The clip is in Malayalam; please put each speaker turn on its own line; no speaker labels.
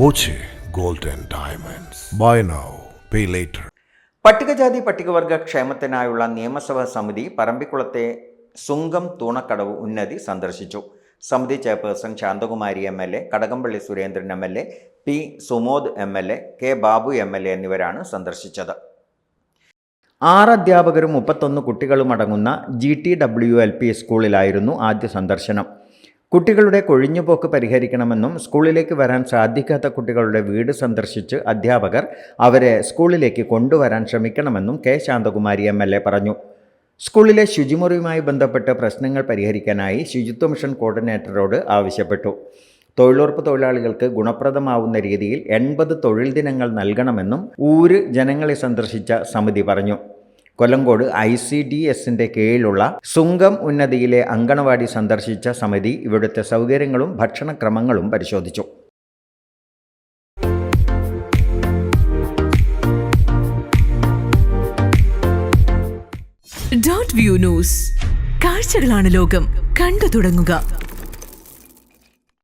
Boche gold and diamonds. Buy now pay later
പട്ടികജാതി പട്ടികവർഗ ക്ഷേമത്തിനായുള്ള നിയമസഭാ സമിതി പറമ്പിക്കുളത്തെ സുങ്കം തൂണക്കടവ് ഉന്നതി സന്ദർശിച്ചു. സമിതി chairperson Shanthakumari M L A Kadakampally Surendran M L A P Sumod M L A K Babu M L A എന്നിവരാണ് സന്ദർശിച്ചത്. ആറ് അധ്യാപകരും മുപ്പത്തൊന്ന് കുട്ടികളും അടങ്ങുന്ന G T W L P സ്കൂളിലായിരുന്നു ആദ്യ സന്ദർശനം. കുട്ടികളുടെ കൊഴിഞ്ഞുപോക്ക് പരിഹരിക്കണമെന്നും സ്കൂളിലേക്ക് വരാൻ സാധിക്കാത്ത കുട്ടികളുടെ വീട് സന്ദർശിച്ച് അധ്യാപകർ അവരെ സ്കൂളിലേക്ക് കൊണ്ടുവരാൻ ശ്രമിക്കണമെന്നും K Shanthakumari M L A പറഞ്ഞു. സ്കൂളിലെ ശുചിമുറിയുമായി ബന്ധപ്പെട്ട് പ്രശ്നങ്ങൾ പരിഹരിക്കാനായി ശുചിത്വ മിഷൻ കോർഡിനേറ്ററോട് ആവശ്യപ്പെട്ടു. തൊഴിലുറപ്പ് തൊഴിലാളികൾക്ക് ഗുണപ്രദമാവുന്ന രീതിയിൽ എൺപത് തൊഴിൽ ദിനങ്ങൾ നൽകണമെന്നും ഊര് ജനങ്ങളെ സന്ദർശിച്ച സമിതി പറഞ്ഞു. കൊല്ലങ്കോട് ഐ സി ഡി എസിന്റെ കീഴിലുള്ള സുങ്കം ഉന്നതിയിലെ അങ്കണവാടി സന്ദർശിച്ച സമിതി ഇവിടുത്തെ സൗകര്യങ്ങളും ഭക്ഷണക്രമങ്ങളും പരിശോധിച്ചു.
Dot view news. കാഴ്ചകളാണ് ലോകം. കണ്ടു തുടങ്ങുക.